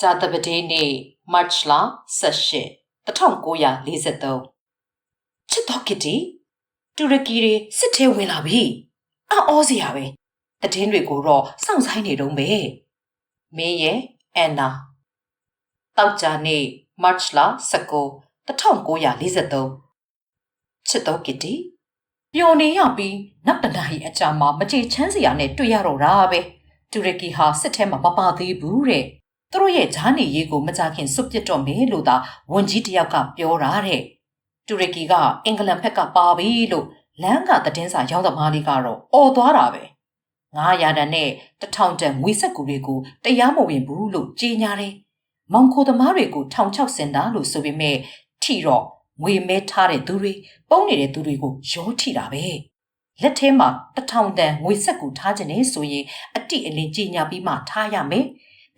ဇာတပတိနေ့မတ်လ18 1943ချစ်တော်ကစ်တီတူရကီတွေစစ်ထဲဝင်လာပြီအော်စရာပဲတည်င်းတွေကိုတော့စောင့်ဆိုင်နေတုံးပဲမင်းရဲ့အန်နာတောက်ကြနေ့မတ်လ19 1943ချစ်တော်ကစ်တီပျော်နေရပြီးနောက်တနားရီအကြာမှာမကြေချမ်းစရာနဲ့တွေ့ရတော့တာပဲတူရကီဟာစစ်ထဲမှာမပါသေးဘူးတဲ့ သူတို့ရဲ့ဂျားနေရေးကိုမကြခင်စွတ်ပစ်တော့မယ်လို့သာဝန်ကြီးတယောက်ကပြောတာတဲ့တူရကီကအင်္ဂလန်ဘက်ကပါပြီလို့လမ်းကသတင်းစာရောင်းသမားလေးကတော့អော်သွားတာပဲ900တန်နဲ့1000တန်ငွေဆက်ကူတွေကိုတရားမဝင်ဘူးလို့ကြေညာတယ်မောင်ခိုသမားတွေကိုထောင်ချောက်စင်တာလို့ဆိုပေမဲ့ထီတော့ငွေမဲထားတဲ့သူတွေပုံနေတဲ့သူတွေကိုရောထိတာပဲလက်ထဲမှာ1000တန်ငွေဆက်ကူထားခြင်းနဲ့ဆိုရင်အတိအလင်းကြေညာပြီးမှထားရမယ်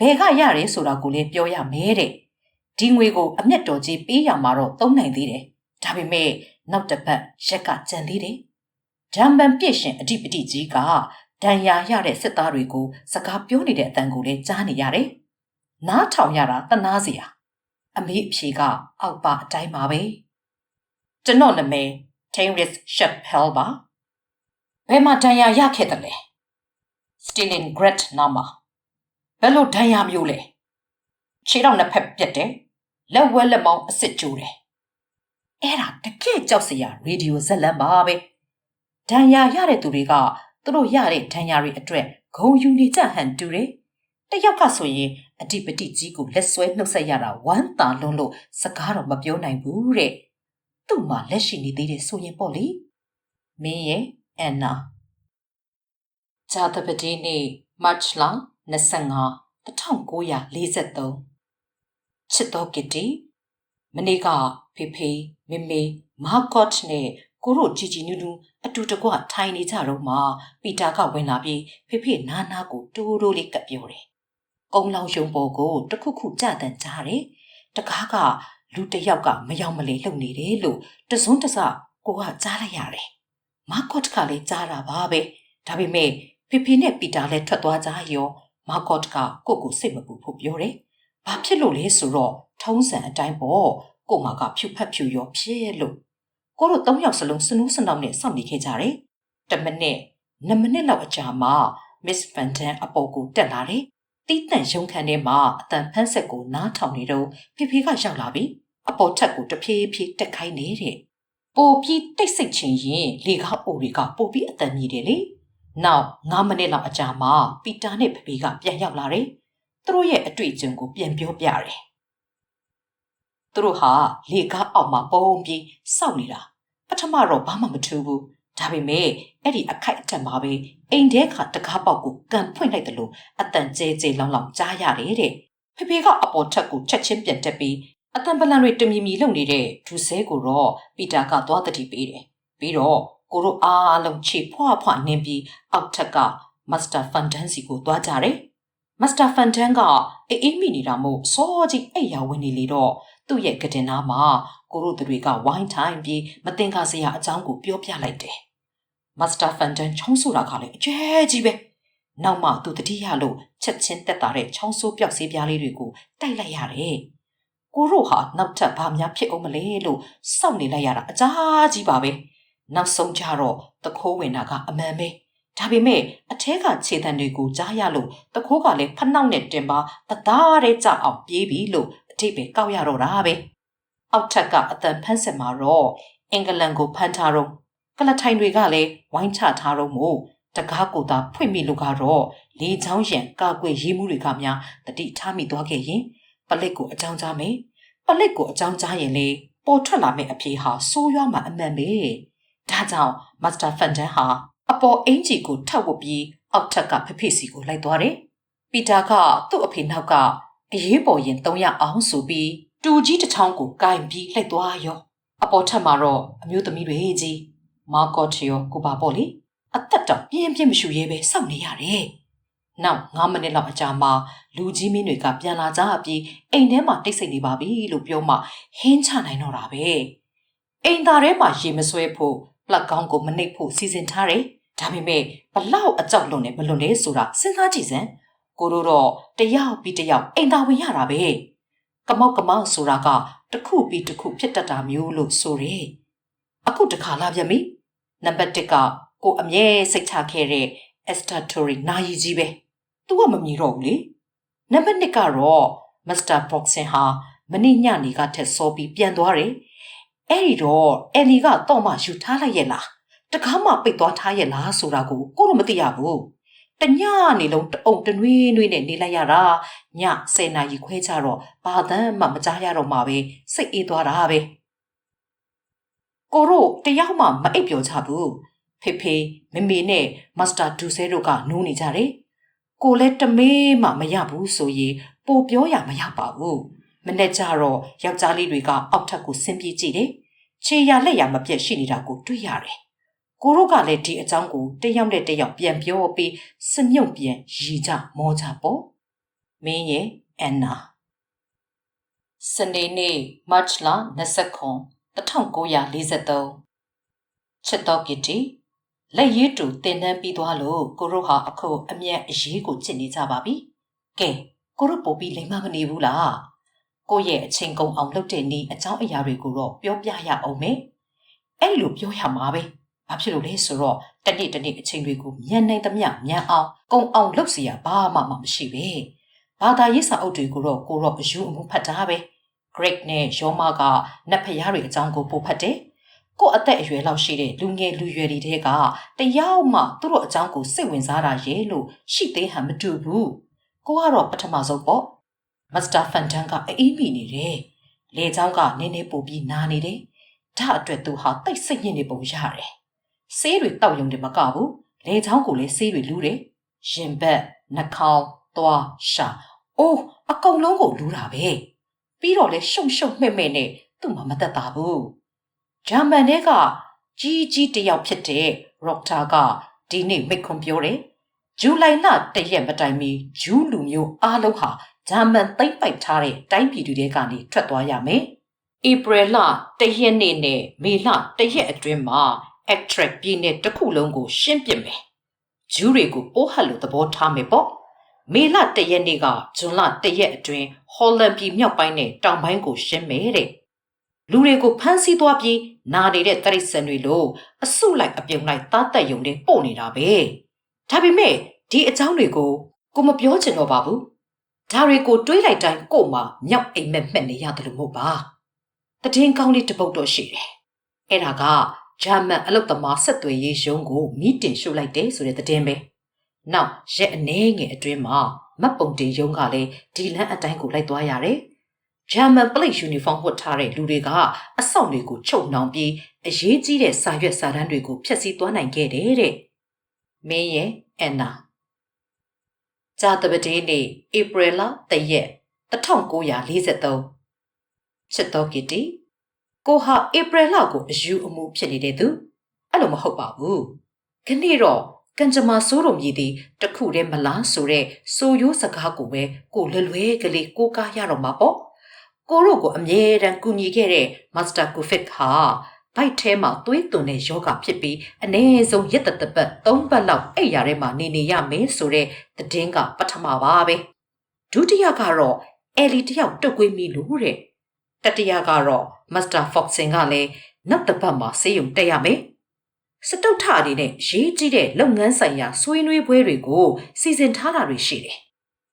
ဘယ်ကရတယ်ဆိုတာကိုလည်းပြောရမယ်တဲ့ဒီငွေကိုအမျက်တော်ကြီးပေးရမှာတော့သုံးနိုင်သေးတယ်ဒါပေမဲ့နောက်တစ်ပတ်ရက်ကကြံသေးတယ်ဂျမ်ဘန်ပြည့်ရှင်အဓိပတိကြီးကဒဏ်ရာရတဲ့စစ်သားတွေကိုစကားပြောနေတဲ့အတန်ကိုလည်းကြားနေရတယ်နားထောင်ရတာတနာစရာအမေအဖြေကအောက်ပါအတိုင်းပါပဲကျွန်တော်နာမည် Tainris Chappell ပါဘယ်မှာဒဏ်ရာရခဲ့တယ်လဲ Stalingrad နားမှာ ဘယ်လိုဒဏ်ရာမျိုးလဲခြေထောက်နှစ်ဖက်ပြတ်တယ်လက်ဝဲလက်မောင်းအစ်စ်ကျိုးတယ်အဲ့ဒါတကယ်ကြောက်စရာရေဒီယိုဇက်လန်ပါပဲဒဏ်ရာရတဲ့သူတွေကသူတို့ရတဲ့ဒဏ်ရာတွေအတွက်ဂုံယူနေကြဟန်တူတယ်တယောက်ကဆိုရင်အဓိပတိကြီးကိုလက်ဆွဲနှုတ်ဆက်ရတာဝမ်းသာလွန်းလို့စကားတော့မပြောနိုင်ဘူးတဲ့သူ့မှာလက်ရှိနေသေးတယ်ဆိုရင်ပေါ့လေမင်းရဲ့အန်နာဇာတပတိနေ့မတ်လ 25 1943ချစ်တော်ကစ်တီမနေ့ကဖေဖေမေမေမာကော့နဲ့ကိုရိုဂျီဂျီနူးနူးအတူတကွထိုင်နေကြတော့မှပီတာကဝင်လာပြီးဖေဖေနားနားကိုတိုးတိုးလေးကပ်ပြောတယ်။ကုန်းလောင်ရှုံပေါ်ကိုတခုခုကြတန်ကြားတယ်။တကားကလူတယောက်ကမယောင်မလေလှုပ်နေတယ်လို့တစွန်းတစကိုကကြားလိုက်ရတယ်။မာကော့ကလည်းကြားတာပါပဲ။ဒါပေမဲ့ဖေဖေနဲ့ပီတာလည်းထွက်သွားကြရော မာကော့ကကိုကိုစိတ်မပူဖို့ပြောတယ်။ဘာဖြစ်လို့လဲဆိုတော့ထုံးစံအတိုင်းပေါ့ကိုမကဖြူဖက်ဖြူရောဖြစ်လို့ကိုတို့သုံးယောက်စလုံးစနူးစနောက်နဲ့စောင့်နေခဲ့ကြတယ်။တစ်မိနစ်နှစ်မိနစ်လောက်အကြာမှာ Miss Van Dam အပေါ်ကိုတက်လာတယ်။တီးတန့်ရုံခန်းထဲမှာအတန်ဖန်းဆက်ကိုနားထောင်နေတော့ဖေဖေကရောက်လာပြီ။အပေါ်ထက်ကိုတဖြည်းဖြည်းတက်ခိုင်းနေတဲ့။ပိုပြီးတိတ်ဆိတ်ချင်ရင်လေကားအိုတွေကပိုပြီးအတန်မြည်တယ်လေ။ နောက်9မိနစ်လောက်အကြာမှာပီတာနဲ့ဖေဖေကပြန်ရောက်လာတယ်။သူတို့ရဲ့အတွေ့အကြုံကိုပြန်ပြောပြတယ်။သူတို့ဟာလေကားအောက်မှာပုံပြီးစောင့်နေတာပထမတော့ဘာမှမထူးဘူးဒါပေမဲ့အဲ့ဒီအခိုက်အတန့်မှာပဲအိမ်ထဲကတကားပေါက်ကိုကန်ဖွင့်လိုက်တယ်လို့အတန်ကျဲကျဲလောင်လောင်ကြားရတယ်တဲ့ဖေဖေကအပေါ်ထက်ကိုချက်ချင်းပြန်တက်ပြီးအတန်ပလန်တွေတမီမီလုံနေတဲ့ဒူဆဲကိုတော့ပီတာကသွားတတိပေးတယ်ပြီးတော့ ကိုတို့အားလုံးခြေဖွားဖွားနင်းပြီးအောက်ထက်ကမစ္စတာဖန်တန်စီကိုသွားကြတယ်မစ္စတာဖန်တန်ကအေးအေးမိနေတာမို့စောကြီးအိတ်ရဝင်နေလေတော့သူ့ရဲ့ကတင်နာမှာကိုရိုတွေကဝိုင်းထိုင်ပြီးမတင်ကားစရာအကြောင်းကိုပြောပြလိုက်တယ်။မစ္စတာဖန်တန်ချောင်းဆိုတာကလည်းအကျဲကြီးပဲ။နောက်မှသူတတိယလို့ချက်ချင်းတက်တာတဲ့ချောင်းဆိုးပြောက်စေးပြားလေးတွေကိုတိုက်လိုက်ရတယ်။ကိုရိုဟာနောက်ထပ်ဘာများဖြစ်အောင်မလဲလို့စောင့်နေလိုက်ရတာအကြားကြီးပါပဲ။ နောက်ဆုံးကြတော့တခိုးဝင်တာကအမှန်ပဲ။ဒါပေမဲ့အထဲကခြေတံတွေကိုကြားရလို့တခိုးကလည်းဖနှောက်နဲ့တင်ပါတသားတဲ့ကြအောင်ပြေးပြီလို့ထိပ်ပဲကောက်ရတော့တာပဲအောက်ထက်ကအတန်ဖန်းစင်မှာတော့အင်္ဂလန်ကိုဖမ်းထားတော့ကလထိုင်တွေကလည်းဝိုင်းချထားတော့မို့တကားကိုသာဖွင့်မိလို့ကတော့လေချောင်းရံကာကွယ်ရေးမှုတွေကများတတိထားမိသွားခဲ့ရင်ပလစ်ကိုအကြောင်းကြားမယ်ပလစ်ကိုအကြောင်းကြားရင်လေပေါ်ထွက်လာမယ့်အဖြေဟာစိုးရွားမှအမှန်ပဲ ဒါကြောင့်မစ္စတာဖန်တန်ဟာအပေါ်အင်ဂျီကိုထောက်ဝပြီးအောက်ထက်ကဖဖေစီကိုလိုက်သွားတယ်ပီတာကသူ့အဖေနောက်ကအရေးပေါ်ရင်300အောင်ဆိုပြီးတူကြီးတစ်ချောင်းကိုကင်ပြီးလှိုက်သွားရောအပေါ်ထက်မှာတော့အမျိုးသမီးတွေကြီးမာကော့ချီယောကိုပါပေါ့လေအသက်တော့ပြင်းပြင်းမရှူရဲပဲစောင့်နေရတယ်နောက်9မိနစ်လောက်အကြာမှာလူကြီးမင်းတွေကပြန်လာကြပြီးအိမ်ထဲမှာတိတ်ဆိတ်နေပါပြီလို့ပြောမှဟင်းချနိုင်တော့တာပဲအိမ်သားထဲမှာရေမဆွဲဖို့ပ လက်ကောင်းကိုမနှိပ်ဖို့စီစဉ်ထားတယ်ဒါပေမဲ့ဘလောက်အကြောက်လွန်နေမလွန်လဲဆိုတာစဉ်းစားကြည့်စမ်းကိုတို့တော့တယောက်ပြီးတယောက်အိမ်သာဝင်ရတာပဲကမောက်ကမောက်ဆိုတာကတစ်ခုပြီးတစ်ခုဖြစ်တတ်တာမျိုးလို့ဆိုတယ်အခုတခါလာပြန်ပြီနံပါတ်1ကကိုအမြဲစိတ်ချခဲ့တဲ့ Esther Tory နာယီကြီးပဲ။ तू ကမမြင်တော့ဘူးလေ။နံပါတ်2ကတော့ Mr. Boxing ဟာမနေ့ညနေကထက်စောပြီးပြန်သွားတယ်။ အဲ့ဒီတော့အယ်လီကတော့မှယူထားလိုက်ရဲ့လား။တကားမှပိတ်သွားထားရဲ့လားဆိုတာကိုကိုတော့မသိရဘူး။တညနေလုံးတအုံတနွေးနွေးနဲ့နေလိုက်ရတာည10နာရီခွဲကြတော့ဘာသမ်းမှမကြားရတော့မှပဲစိတ်အေးသွားတာပဲ။ကိုတို့တယောက်မှမအိပ်ပျော်ကြဘူး။ဖေဖေမမေနဲ့မစ္စတာဒူဆဲတို့ကနိုးနေကြတယ်။ကိုလည်းတမေးမှမရဘူးဆိုရင်ပိုပြောရမရပါဘူး။ မနေ့ကျတော့ယောက်ျားလေးတွေကအောက်ထပ်ကိုဆင်းပြေးကြည့်တယ်။ခြေရလက်ရမပြတ်ရှိနေတာကိုတွေ့ရတယ်။ကိုတို့ကလည်းဒီအကြောင်းကိုတယောက်နဲ့တယောက်ပြန်ပြောပြီးစမြုပ်ပြန်ရီကြမောကြပေါ့။မင်းရဲ့အန်နာစနေနေ့မတ်လ29 1943ချစ်တော်ကီတီလက်ရည်တူတင်တန်းပြီးသွားလို့ကိုတို့ဟာအခုအမျက်အရေးကိုချစ်နေကြပါပြီ။ကဲကိုတို့ပို့ပြီးလိမ္မာမနေဘူးလား။ ကိုရဲ့အချိန်ကုန်အောင်လုပ်တဲ့နေ့အကြောင်းအရာတွေကိုတော့ပြောပြရအောင်မယ်။အဲ့လိုပြောရမှာပဲ။ဘာဖြစ်လို့လဲဆိုတော့တနေ့တနေ့အချိန်တွေကိုမြန်နိုင်သမျှမြန်အောင်ကုန်အောင်လုပ်စီရဘာမှမရှိပဲ။ဘာသာရေးစာအုပ်တွေကိုတော့ကိုတော့အယူအမှုဖတ်တာပဲ။ Greek နဲ့ယောမကနတ်ဖျားတွေအကြောင်းကိုပို့ဖတ်တယ်။ကို့အသက်အရွယ်လောက်ရှိတဲ့လူငယ်လူရွယ်တွေတဲကတယောက်မှသူတို့အကြောင်းကိုစိတ်ဝင်စားတာရဲ့လို့ရှိသေးဟန်မတူဘူးကိုကတော့ပထမဆုံးပေါ့ မစ္စတာဖန်တန်ကအေးမိနေတယ်လေချောင်းကနင်းနေပူပြီးနာနေတယ်ဒါအတွက်သူဟာတိတ်စိတ်ညစ်နေပုံရတယ်ဆေးတွေတောက်ယုံတယ်မကဘူးလေချောင်းကိုလည်းဆေးတွေလူးတယ်ရင်ဘက်နှာခေါင်းသွားရှာအိုးအကုန်လုံးကိုလူးတာပဲပြီးတော့လဲရှုံရှုံမှဲ့မှဲ့နဲ့သူ့မှာမသက်သာဘူးဂျာမန်တွေကကြီးကြီးတယောက်ဖြစ်တဲ့ရော့တာကဒီနေ့မိတ်ခွန်ပြောတယ်ဇူလိုင်လတရက်မတိုင်မီဂျူးလူမျိုးအားလုံးဟာ ဂျာမန်သိမ့်ပိုက်ထားတဲ့တိုင်းပြည်တွေကနေထွက်သွားရမယ်။ဧပြီလတရက်နေ့နဲ့မေလတရက်အတွင်းမှာ Extract ပြည်နယ်တစ်ခုလုံးကို ရှင်းပစ်မယ်။ဂျူးတွေကိုပိုးဟတ်လို့သဘောထားမယ်ပေါ့။မေလတရက်နေ့ကဇွန်လတရက်အတွင်းဟော်လန်ပြည်မြောက်ပိုင်းနဲ့တောင်ပိုင်းကိုရှင်းမယ်တဲ့။လူတွေကိုဖမ်းဆီးသွားပြီးနာနေတဲ့တရိတ်ဆန်တွေလို့အစုလိုက်အပြုံလိုက်သားတက်ယုံနဲ့ပို့နေတာပဲ။ဒါပေမဲ့ဒီအကြောင်းတွေကိုကိုမပြောချင်တော့ပါဘူး။ ဒါတွေကိုတွေးလိုက်တိုင်းကို့မှာမြောက်အိမ်မက်မှက်နေရတယ်လို့မဟုတ်ပါ။တည်င်းကောင်းလေးတစ်ပုတ်တော့ရှိတယ်။အဲ့ဒါကဂျာမန်အလုတ်သမားဆက်သွယ်ရေးရုံးကိုမီးတင်ရှုပ်လိုက်တယ်ဆိုတဲ့သတင်းပဲ။နောက်ရက်အနည်းငယ်အတွင်းမှာမတ်ပုံတင်ရုံးကလည်းဒီလန်းအတိုင်းကိုလိုက်သွားရတယ်။ဂျာမန်ပလိတ်ယူနီဖောင်းဝတ်ထားတဲ့လူတွေကအဆောက်တွေကိုချုပ်နှောင်ပြီးအရေးကြီးတဲ့စာရွက်စာတမ်းတွေကိုဖျက်ဆီးသွားနိုင်ခဲ့တယ်တဲ့။မင်းရဲ့အန်နာ ဂျာတပတေးနေ့ဧပြီလတရက်1943ချစ်တော်ကီတီကိုဟာဧပြီလကိုအယူအမှုဖြစ်နေတဲ့သူအဲ့လိုမဟုတ်ပါဘူးခဏတော့ကံကြမ္မာစိုးတော်မြည်သည်တခုတည်းမလားဆိုတဲ့ဆိုရိုးစကားကိုပဲကိုလွယ်လွယ်ကလေးကိုကားရတော့မှာပေါ့ကိုတို့ကိုအမြဲတမ်းကူညီခဲ့တဲ့မစ္စတာကူဖစ်ဟာ ဘိုက်ထဲမှာသွေးသွန်တဲ့ယောဂဖြစ်ပြီးအ ਨੇ ဆုံးရက်တတပတ်၃ပတ်လောက်အဲ့ရထဲမှာနေနေရမယ်ဆိုတဲ့သတင်းကပထမပါပဲဒုတိယကတော့အဲလီတယောက်တုတ်ကွေးမိလို့တဲ့တတိယကတော့မစ္စတာဖော့ဆင်ကလည်းနောက်တစ်ပတ်မှာဆေးရုံတက်ရမယ်စတုတ်ထအနေနဲ့ရေးကြည့်တဲ့လုပ်ငန်းဆိုင်ရာဆွေးနွေးပွဲတွေကိုစီစဉ်ထားတာတွေရှိတယ်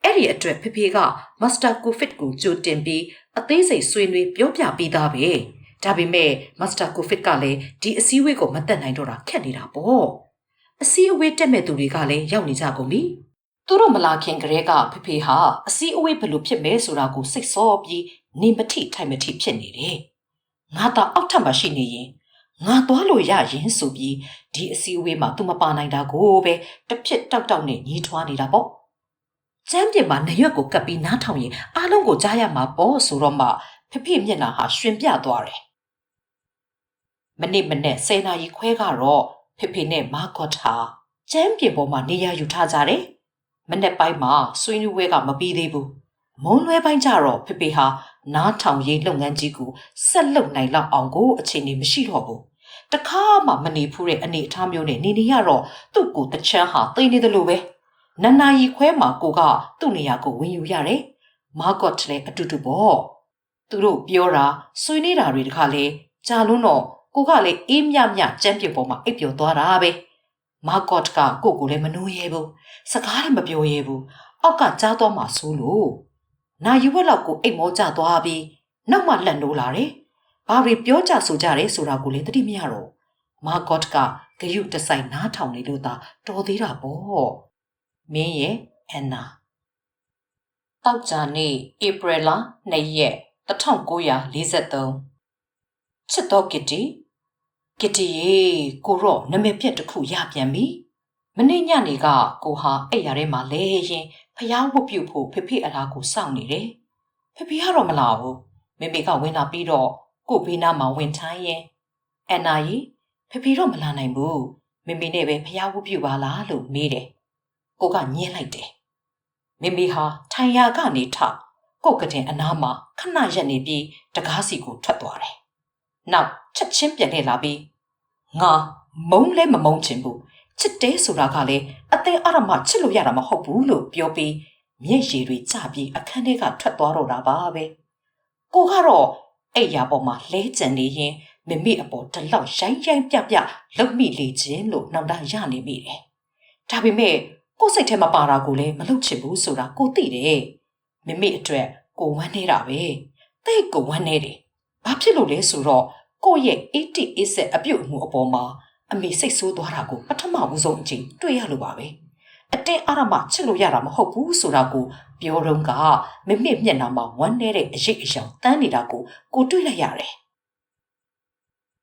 အဲ့ဒီအတွက်ဖေဖေကမစ္စတာကိုဖစ်ကိုကြိုတင်ပြီးအသေးစိတ်ဆွေးနွေးပြောပြပြီးသားပဲ ဒါပေမဲ့မစ္စတာကိုဖစ်ကလည်းဒီအစည်းအဝေးကိုမတက်နိုင်တော့တာခက်နေတာပေါ့အစည်းအဝေးတက်မဲ့သူတွေကလည်းရောက်နေကြကုန်ပြီသူတို့မလာခင်ကလေးကဖေဖေဟာအစည်းအဝေးဘယ်လိုဖြစ်မဲဆိုတာကိုစိတ်ဆော့ပြီးနေမထိထိုင်မထိဖြစ်နေတယ်ငါတော့အောက်ထပ်မှာရှိနေရင်ငါသွားလို့ရရင်ဆိုပြီးဒီအစည်းအဝေးမှာသူမပါနိုင်တာကိုပဲတစ်ဖြစ်တောက်တောက်နဲ့ညီးထွားနေတာပေါ့ကျမ်းပြင်မှာနရွက်ကိုကပ်ပြီးနားထောင်ရင်အားလုံးကိုကြားရမှာပေါ့ဆိုတော့မှဖဖေမျက်နှာဟာရှင်ပြသွားတယ် မနေ့မနေ့10နာရီခွဲကတော့ဖေဖေနဲ့မာကော့ဟာကျမ်းပြင်ပေါ်မှာနေရာယူထားကြတယ်မနေ့ပိုင်းမှာဆွေးနွေးပွဲကမပြီးသေးဘူးမုံလွဲပိုင်းကျတော့ဖေဖေဟာနားထောင်ရေးလုပ်ငန်းကြီးကိုဆက်လုပ်နိုင်လောက်အောင်ကိုအချိန်ကြီးမရှိတော့ဘူးတခါမှမနေဖူးတဲ့အနေအထားမျိုးနဲ့နေနေရတော့သူ့ကိုတချမ်းဟာသိနေတယ်လို့ပဲနန္နာရီခွဲမှာကိုကသူ့နေရာကိုဝင်ယူရတယ်မာကော့လည်းအတူတူပေါ့သူတို့ပြောတာဆွေးနေတာတွေတခါလေကြာလုံးတော့ ကိုကလည်းအေးမြမြကြမ်းပြပေါ်မှာအိပ်ပျော်သွားတာပဲမာကော့ကကိုကိုလည်းမနှိုးရဲဘူးစကားလည်းမပြောရဲဘူးအောက်ကကြားသွားမှဆိုးလို့နာယူဝက်လောက်ကိုအိတ်မောကျသွားပြီးနောက်မှလက်နိုးလာတယ်ဘာတွေပြောကြဆိုကြတယ်ဆိုတာကိုလည်းသတိမရတော့မာကော့ကဂယုတဆိုင်နားထောင်နေလို့သာတော်သေးတာပေါ့မင်းရဲ့အန်နာတောက်ကြနေ့ဧပြီလ2ရက်1943ချစ်တော်ကစ်တီ ကစ်တီရေကိုတော့နမည်ပြက်တစ်ခုရပြန်ပြီမနေ့ညနေကကိုဟာအဲ့ရထဲမှာလဲရင်ဖျားဝတ်ပြုတ်ဖို့ဖေဖေအလားကိုစောင့်နေတယ်ဖေဖေကတော့မလာဘူးမေမေကဝင်လာပြီးတော့ကိုဘေးနားမှာဝင်ထိုင်းရင်အန်နာကြီးဖေဖေတော့မလာနိုင်ဘူးမေမေနဲ့ပဲဖျားဝတ်ပြုတ်ပါလားလို့မေးတယ်ကိုကညင်းလိုက်တယ်မေမေဟာထိုင်ရာကနေထကိုကတင်အနားမှာခဏရက်နေပြီးတကားစီကိုထွက်သွားတယ် နောက်ချက်ချင်းပြန်လှည့်လာပြီးငါမုံလဲမမုံချင်ဘူးချစ်တယ်ဆိုတာကလည်းအသေးအရမချစ်လို့ရတာမဟုတ်ဘူးလို့ပြောပြီးမျက်ရည်တွေကျပြီးအခန်းထဲကထွက်သွားတော့တာပါပဲကိုကတော့အဲ့ရပေါ်မှာလဲကျန်နေရင်မမေအပေါ်တလောက်ရိုင်းရိုင်းပြပြလှုပ်မိလေခြင်းလို့နှောင်တရနေမိတယ်ဒါပေမဲ့ကိုယ်စိတ်ထဲမှာပါတာကိုလည်းမလုပ်ချင်ဘူးဆိုတာကိုသိတယ်မမေအတွက်ကိုဝမ်းနေတာပဲတိတ်ကိုဝမ်းနေတယ် ဘာဖြစ်လို့လဲဆိုတော့ကိုယ့်ရဲ့ 80 80အပြုတ်အမှုအပေါ်မှာအမေစိတ်ဆိုးသွားတာကိုပထမဦးဆုံးအချိန်တွေ့ရလို့ပါပဲအတင်းအရမချစ်လို့ရတာမဟုတ်ဘူးဆိုတာကိုပြောတော့ကမမေမျက်နှာမှာဝမ်းနေတဲ့အရေးအယောင်တန်းနေတာကိုကိုတွေ့လိုက်ရတယ်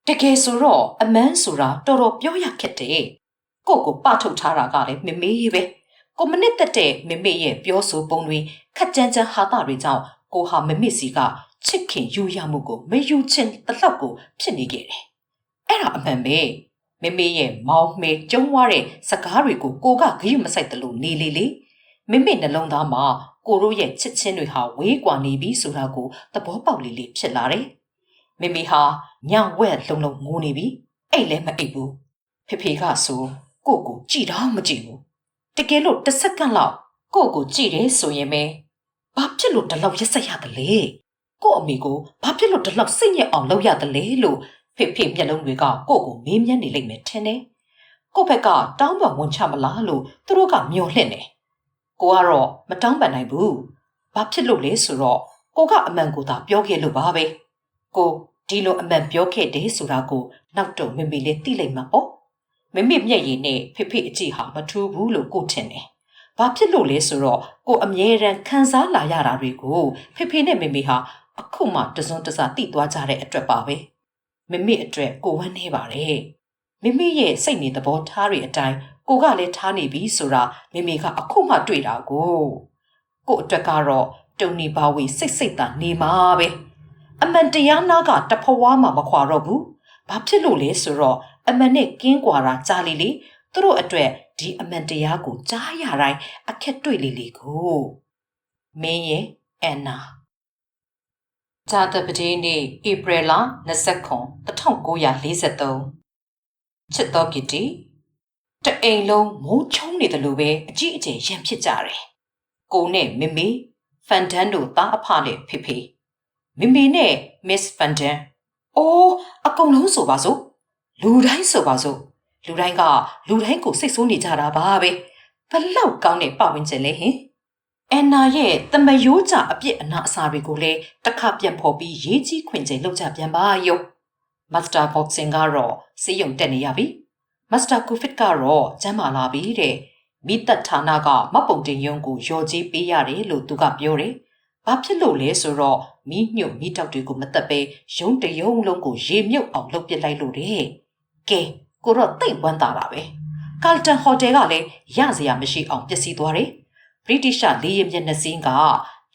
တကယ်ဆိုတော့အမန်းဆိုတာတော်တော်ပြောရခက်တယ်ကိုကိုပထုတ်ထားတာကလည်းမမေပဲကိုမနစ်သက်တဲ့မမေရဲ့ပြောဆိုပုံတွေခက်ကြမ်းကြမ်းဟာတာတွေကြောင့်ကိုဟာမမေစီက ချစ်ခင်ယူရမှုကိုမယူချင်တလောက်ကိုဖြစ်နေခဲ့တယ်။အဲ့ဒါအမှန်ပဲမမေရဲ့မောင်မေကျုံးွားတဲ့စကားတွေကိုကိုကဂရုမစိုက်တလို့နေလေလေမမေနှလုံးသားမှာကိုတို့ရဲ့ချစ်ချင်းတွေဟာဝေးကွာနေပြီဆိုတာကိုသဘောပေါက်လေးလေးဖြစ်လာတယ်။မမေဟာညဝက်လုံလုံငိုနေပြီ။အိတ်လည်းမအိတ်ဘူး။ဖေဖေကဆိုကိုကိုကြည်တော့မကြည့်ဘူး။တကယ်လို့တစ်စက္ကန့်လောက်ကိုကိုကြည့်တယ်ဆိုရင်ပဲဘာဖြစ်လို့ဒီလောက်ရက်ဆက်ရတယ်လဲ ကို့အမေကိုဘာဖြစ်လို့ဒီလောက်စိတ်ညစ်အောင်လုပ်ရတယ်လဲလို့ဖေဖေမျက်လုံးတွေကကို့ကိုမေးမြန်းနေလိမ့်မယ်ထင်တယ်ကို့ဘက်ကတောင်းပန်ဝန်ချမလားလို့သူတို့ကမျောလှင့်တယ်ကိုကတော့မတောင်းပန်နိုင်ဘူးဘာဖြစ်လို့လဲဆိုတော့ကိုကအမှန်ကိုသာပြောခဲ့လို့ပါပဲကိုဒီလိုအမှန်ပြောခဲ့တယ်ဆိုတာကိုနောက်တော့မေမေလေးသိလိုက်မှာပေါ့မမေမျက်ရည်နဲ့ဖေဖေအကြည့်ဟာမထူးဘူးလို့ကိုထင်တယ်။ဘာဖြစ်လို့လဲဆိုတော့ကိုအမြဲတမ်းခံစားလာရတာတွေကိုဖေဖေနဲ့မေမေဟာ အခုမှတစွန်းတစတိသွားကြတဲ့အတွက်ပါပဲ။မေမေအတွက်ကိုဝမ်းနေပါတယ်။မေမေရဲ့စိတ်နေသဘောထားတွေအတိုင်းကိုကလည်းထားနေပြီဆိုတာမေမေကအခုမှတွေ့တာကိုကိုအတွက်ကတော့တုံနေပါဝေစိတ်စိတ်သာနေမှာပဲ။အမှန်တရားနာကတဖွားမှမခွာတော့ဘူး။ဘာဖြစ်လို့လဲဆိုတော့အမှန်နဲ့ကင်းကွာတာကြားလေလေသူတို့အတွက်ဒီအမှန်တရားကိုကြားရတိုင်းအခက်တွေ့လေလေကိုမင်းရဲ့အန်နာ ဇာတပတိနေ့ဧပြီလ29 1943ချစ်တော်ကီတီတအိမ်လုံးမိုးချုံနေတယ်လို့ပဲအကြည့်အကျယ်ရံဖြစ်ကြတယ်ကိုနဲ့မမေဖန်ဒန်တို့သားအဖနဲ့ဖေဖေမမေနဲ့မစ္စဖန်ဒန်အိုးအကုန်လုံးဆိုပါစို့လူတိုင်းဆိုပါစို့လူတိုင်းကလူတိုင်းကိုစိတ်ဆိုးနေကြတာပါပဲဘလောက်ကောင်းတဲ့ပတ်ဝန်းကျင်လဲဟင် အန်နာရဲ့တမယိုးကြအပြစ်အနာအစာတွေကိုလည်းတစ်ခါပြန်ဖော်ပြီးရေးကြီးခွင့်ချိန်လောက်ကြပြန်ပါယောမတ်စတာဘော့ဆင်ကတော့စေယုံတက်နေရပြီမတ်စတာကူဖစ်ကတော့ကျမ်းမာလာပြီတဲ့မိသက်ဌာနကမပုံတင်ယုံကိုရော်ကြီးပေးရတယ်လို့သူကပြောတယ်ဘာဖြစ်လို့လဲဆိုတော့မိညွတ်မိတောက်တွေကိုမတက်ပဲရုံးတရုံလုံးကိုရေမြုပ်အောင်လုပ်ပစ်လိုက်လို့တဲ့ကဲကိုတော့တိတ်ဝမ်းသာတာပဲကာလတန်ဟိုတယ်ကလည်းရစရာမရှိအောင်ပျက်စီးသွားတယ် ဗြိတိရှလေယာဉ်မျက်နှာစင်းက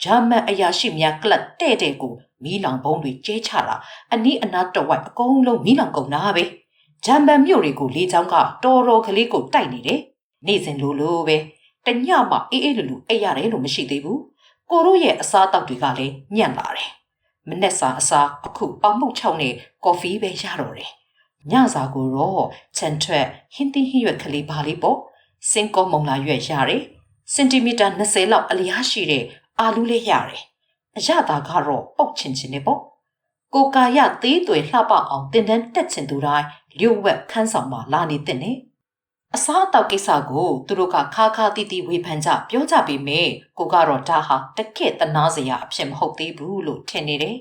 ဂျာမန်အရာရှိများကလပ်တဲ့တဲ့ကိုမီးလောင်ဘုံတွေကျဲချတာအနီးအနားတဝိုက်အကုန်လုံးမီးလောင်ကုန်တာပဲဂျမ်ဘန်မြို့တွေကိုလေချောင်းကတော်တော်ကလေးကိုတိုက်နေတယ်နေ့စဉ်လိုလိုပဲတညမှအေးအေးလူလူအိပ်ရတယ်လို့မရှိသေးဘူးကိုတို့ရဲ့အစားတောက်တွေကလည်းညံ့လာတယ်မနေ့စာအစားအခုပေါင်မှုချောင်းနဲ့ကော်ဖီပဲရတော့တယ်ညစာကိုတော့ချန်ထွက်ဟင်းသီးဟင်းရွက်ကလေးပါလေးပေါ့စင်ကောမုံလာရွက်ရတယ် စင်တီမီတာ20လောက်အလျားရှိတဲ့အာလူးလေးရတယ်အရသာကတော့ပုတ်ချင်ချင်နေပေါ့ကိုကာယသေးသွေလှပအောင်တင်တန်းတက်ချင်သူတိုင်းလျှို့ဝှက်ခန်းဆောင်မှလာနေတဲ့နဲ့အစားအသောက်ကိစ္စကိုသူတို့ကခါခါတီးတီးဝေဖန်ကြပြောကြပေမဲ့ကိုကတော့ဒါဟာတကယ့်တနာစရာအဖြစ်မဟုတ်သေးဘူးလို့ထင်နေတယ်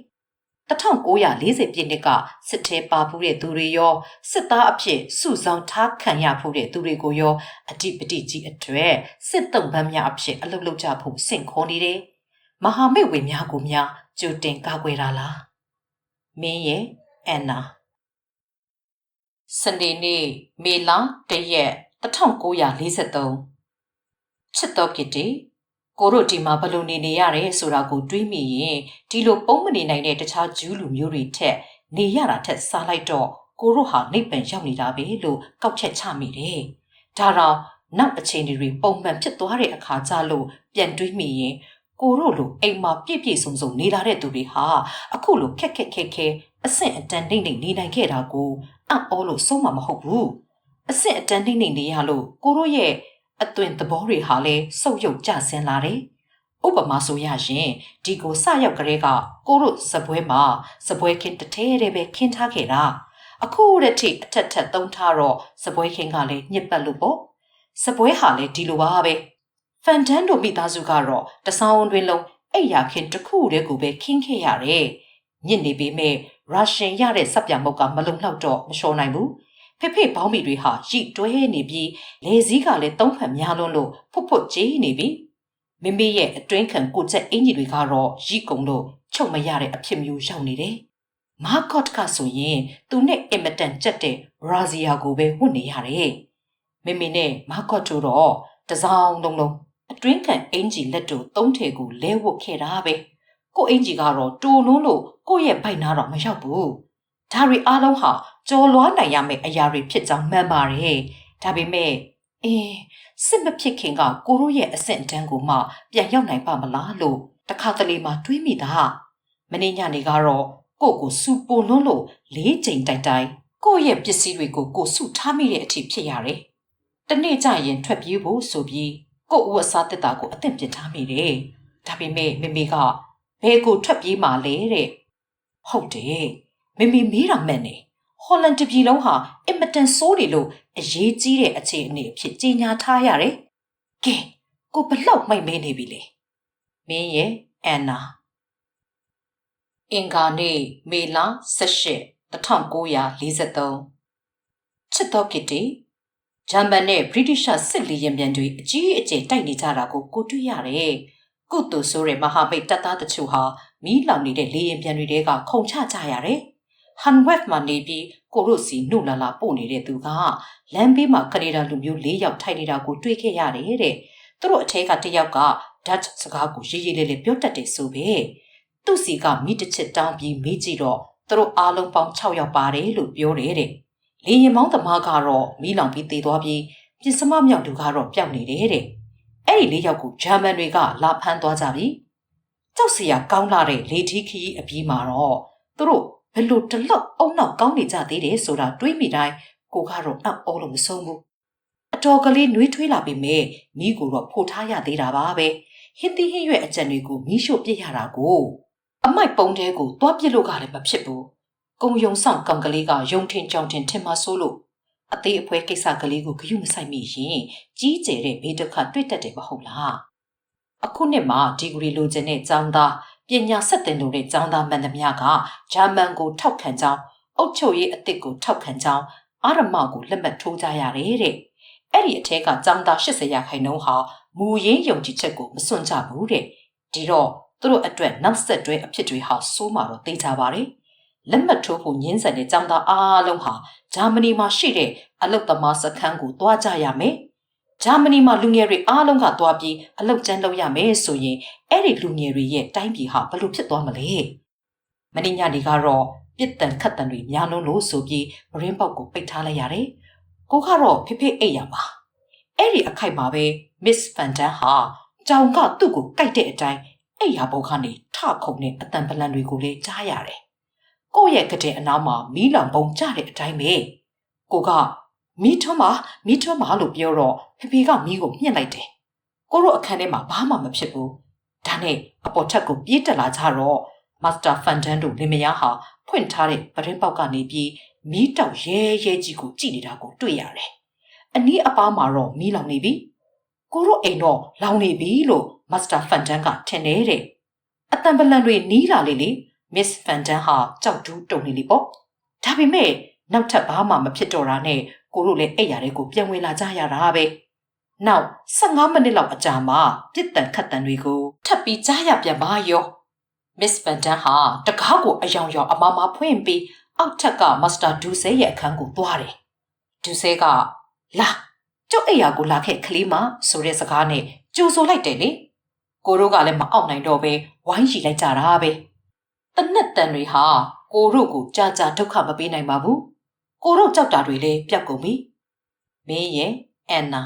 1940ပြည့်နှစ်ကစစ်ထဲပါဖူးတဲ့သူတွေရောစစ်သားအဖြစ်စုဆောင်ထားခံရဖူးတဲ့သူတွေကိုရောအတိပတိကြီးအတွက်စစ်တုံးပန်းများအဖြစ်အလုပ်လုပ်ကြဖို့စင့်ခေါ်နေတယ်။မဟာမိတ်ဝင်များကိုများကြိုတင်ကာကွယ်တာလား။မင်းရဲ့အန်နာစနေနေ့မေလတရက်1943ချစ်တော်ကစ်တီ ကိုတို့ဒီမှာဘယ်လိုနေနေရတယ်ဆိုတာကိုတွေးမိရင်ဒီလိုပုံမနေနိုင်တဲ့တခြားဂျူးလူမျိုးတွေထက်နေရတာထက်စားလိုက်တော့ကိုတို့ဟာနိဗ္ဗာန်ရောက်နေတာပဲလို့ကောက်ချက်ချမိတယ်။ဒါတော့နောက်အချိန်တွေပုံမှန်ဖြစ်သွားတဲ့အခါကျလို့ပြန်တွေးမိရင်ကိုတို့လိုအိမ်မှာပြည့်ပြည့်စုံစုံနေလာတဲ့သူတွေဟာအခုလိုခက်ခက်ခဲခဲအဆင့်အတန်းနေနေနေနိုင်ခဲ့တာကိုအံ့ဩလို့ဆုံးမှာမဟုတ်ဘူး။အဆင့်အတန်းနေနေနေရလို့ကိုတို့ရဲ့ အသွင်သဘောတွေဟာလည်းစုပ်ယုပ်ကျဆင်းလာတယ်။ဥပမာဆိုရရင်ဒီကိုစရောက်ကလေးကကိုတို့စပွဲမှာစပွဲခင်းတစ်ထဲတည်းပဲခင်းထားခဲ့တာ။အခုတဲ့ထိအထက်ထက်သုံးထားတော့စပွဲခင်းကလည်းညစ်ပတ်လို့ပေါ့။စပွဲဟာလည်းဒီလိုပါပဲ။ဖန်တန်တို့မိသားစုကတော့တဆောင်းတွင်လုံးအိယာခင်းတစ်ခုတည်းကိုပဲခင်းခဲ့ရတယ်။ညစ်နေပေမဲ့ရုရှင်ရတဲ့စက်ပြမုတ်ကမလုံလောက်တော့မလျှော်နိုင်ဘူး။ ဖေဖေဘောင်းမီတွေဟာရိတွဲနေပြီးလေစည်းကလည်းသုံးဖက်များလွန်းလို့ဖွတ်ဖွတ်ကြေးနေပြီမိမိရဲ့အတွင်းခံကိုချက်အင်ကြီးတွေကတော့ရိကုံလို့ချုပ်မရတဲ့အဖြစ်မျိုးရောက်နေတယ်မာကော့ကဆိုရင်သူနဲ့အင်မတန်ကြက်တဲ့ဘရာဇီယာကိုပဲဝတ်နေရတယ်မိမိနဲ့မာကော့တို့တော့တစောင်းလုံးလုံးအတွင်းခံအင်ကြီးလက်တို့သုံးထည်ကိုလဲဝတ်ခဲ့တာပဲကိုအင်ကြီးကတော့တူနုံးလို့ကိုယ့်ရဲ့ဗိုက်နာတော့မရောက်ဘူးဒါတွေအားလုံးဟာ ကြော်လွားနိုင်ရမယ့်အရာတွေဖြစ်ကြောင်းမှန်ပါတယ်။ဒါပေမဲ့အင်းစစ်မဖြစ်ခင်ကကိုရိုးရဲ့အဆင့်အတန်းကိုမှပြန်ရောက်နိုင်ပါမလားလို့တခါတလေမှတွေးမိတာ။မင်းညနေကတော့ကိုကိုစူပိုလွန်းလို့လေးချိန်တိုင်တိုင်ကိုရဲ့ပစ္စည်းတွေကိုကိုစုထားမိတဲ့အထိဖြစ်ရတယ်။တနေ့ကျရင်ထွက်ပြေးဖို့ဆိုပြီးကို့ဝတ်စားတက်တာကိုအသင့်ပြင်ထားမိတယ်။ဒါပေမဲ့မမေကဘယ်ကိုထွက်ပြေးမှလဲတဲ့။ဟုတ်တယ်မမေမေးတာမှန်တယ် ဟော်လန်တပြည်လုံးဟာအင်မတန်ဆိုးနေလို့အရေးကြီးတဲ့အခြေအနေအဖြစ်ကြီးညာထားရတယ်ကဲကိုဘလောက်မိုက်မဲနေပြီလေမင်းရဲ့အန်နာအင်္ဂါနေ့မေလ18 1943ချစ်တော်ကစ်တီဂျမန်နဲ့ဗြိတိရှစစ်လီယံပြန်တွေအကြီးအကျယ်တိုက်နေကြတာကိုကိုတွေ့ရတယ်။ကုတူဆိုးတဲ့မဟာမိတ်တပ်သားတချို့ဟာမီးလောင်နေတဲ့လေရင်ပြန်တွေကခုန်ချကြရတယ်။ ဟန်ဝက်မှာနေပြီးကိုရိုစီနှုတ်လာလာပို့နေတဲ့သူကလမ်းဘေးမှာကနေဒါလူမျိုး၄ယောက်ထိုင်နေတာကိုတွေ့ခဲ့ရတယ်တဲ့။သူတို့အထက်ကတစ်ယောက်ကဒတ်စကားကိုရေးရေးလေးလေးပြောတတ်တယ်ဆိုပဲ။သူ့စီကမိတစ်ချစ်တောင်းပြီးမေးကြည့်တော့သူတို့အားလုံးပေါင်း6ယောက်ပါတယ်လို့ပြောတယ်တဲ့။လေရင်မောင်းသမားကတော့မီးလောင်ပြီးသေသွားပြီးပြင်စမမြောက်သူကတော့ပျောက်နေတယ်တဲ့။အဲ့ဒီလေးယောက်ကိုဂျာမန်တွေကလာဖမ်းသွားကြပြီ။ကြောက်စရာကောင်းလာတဲ့လေထီးခီးအပြီးမှာတော့သူတို့ ဘယ်လိုတလောက်အုံနောက်ကောင်းနေကြသေးတယ်ဆိုတာတွေးမိတိုင်းကိုကတော့အံ့ဩလို့မဆုံးဘူးအတော်ကလေးနှွေးထွေးလာပြီမဲ့မိကိုတော့ဖို့ထားရသေးတာပါပဲဟင်းသီးဟင်းရွက်အကြံတွေကိုမိရှို့ပြစ်ရတာကိုအမိုက်ပုံတဲကိုတွားပြစ်လို့ကလည်းမဖြစ်ဘူးကုံယုံဆောင်ကောင်ကလေးကယုံထင်ကြောင်ထင်ထင်မဆိုးလို့အသေးအဖွဲကိစ္စကလေးကိုဂယုမဆိုင်မိရင်ကြီးကျယ်တဲ့ဘေးဒုက္ခတွေ့တတ်တယ်မဟုတ်လားအခုနှစ်မှာဒီဂရီလိုချင်တဲ့ចောင်းသား ပညာဆက်တင်လို့တဲ့ကျောင်းသားမှန်သမျှကဂျာမန်ကိုထောက်ခံကြောင်းအုတ်ချုပ်ရေးအစ်စ်ကိုထောက်ခံကြောင်းအာရမကိုလက်မှတ်ထိုးကြရတယ်တဲ့။အဲ့ဒီအထက်ကကျောင်းသား80ရာခိုင်နှုန်းဟာမူရင်းယုံကြည်ချက်ကိုမစွန့်ကြဘူးတဲ့။ဒီတော့သူတို့အတွက်နောက်ဆက်တွဲအဖြစ်တွေဟာစိုးမာတော့သိကြပါတယ်။လက်မှတ်ထိုးဖို့ညှင်းဆန်တဲ့ကျောင်းသားအားလုံးဟာဂျာမနီမှာရှိတဲ့အလုတ်သမားစခန်းကိုတွားကြရမယ်။ ဂျာမနီမှာလူငယ်တွေအားလုံးကသွားပြီးအလုတ်ကျန်းလုပ်ရမယ်ဆိုရင်အဲ့ဒီလူငယ်တွေရဲ့တိုင်းပြည်ဟာဘယ်လိုဖြစ်သွားမလဲမင်းညနေကတော့ပြစ်တန်ခတ်တန်တွေများလုံးလို့ဆိုပြီးမရင်းပေါက်ကိုပိတ်ထားလိုက်ရတယ်ကိုကတော့ဖေဖေအိတ်ရပါအဲ့ဒီအခိုက်မှာပဲ Miss Van Dan ဟာကြောင်ကသူ့ကိုကြိုက်တဲ့အတိုင်းအိယာဘောကနေထခုန်တဲ့အတန်ပလန်တွေကိုလည်းကြားရတယ်ကိုယ့်ရဲ့ကတဲ့အနားမှာမီးလောင်ပုံကျတဲ့အတိုင်းပဲကိုက မီးထွန်းပါမီးထွန်းပါလို့ပြောတော့ဖေဖေကမီးကိုညှစ်လိုက်တယ်ကိုတို့အခန်းထဲမှာဘာမှမဖြစ်ဘူးဒါနဲ့အပေါ်ထက်ကိုပြေးတက်လာကြတော့မာစတာဖန်တန်တို့လင်မယားဟာဖွင့်ထားတဲ့ပရင်ပေါက်ကနေပြီးမီးတောက်ရဲရဲကြီးကိုကြည့်နေတာကိုတွေ့ရတယ်အနီးအပါးမှာတော့မီးလောင်နေပြီကိုတို့အိမ်တော့လောင်နေပြီလို့မစ္စတာဖန်တန်ကထင်နေတဲ့အတန်ပလန်တွေနီးလာလေလေမစ်ဖန်တန်ဟာကြောက်တူးတုန်နေလေပေါ့ဒါပေမဲ့နောက်ထပ်ဘာမှမဖြစ်တော့တာနဲ့ ကိုတို့လည်းအဲ့ရတဲ့ကိုပြန်ဝင်လာကြရတာပဲနောက်15မိနစ်လောက်အကြာမှာပြစ်တန်ခတ်တန်တွေကိုထပ်ပြီးကြားရပြန်ပါရောမစ်ဖန်တန်ဟာတကားကိုအယောင်ယောင်အမမဖွင့်ပြီးအောက်ထက်ကမစ္စတာဒူဆဲရဲ့အခန်းကိုသွားတယ်ဒူဆဲကလာကျုပ်အိယာကိုလာခဲ့ကလေးမဆိုတဲ့စကားနဲ့ကြိုဆိုလိုက်တယ်လေကိုတို့ကလည်းမအောင်နိုင်တော့ပဲဝိုင်းရီလိုက်ကြတာပဲတနက်တန်တွေဟာကိုတို့ကိုကြာကြာဒုက္ခမပေးနိုင်ပါဘူး ကိုတို့ကြောက်တာတွေလည်းပြတ်ကုန်ပြီမင်းရဲ့အန်နာ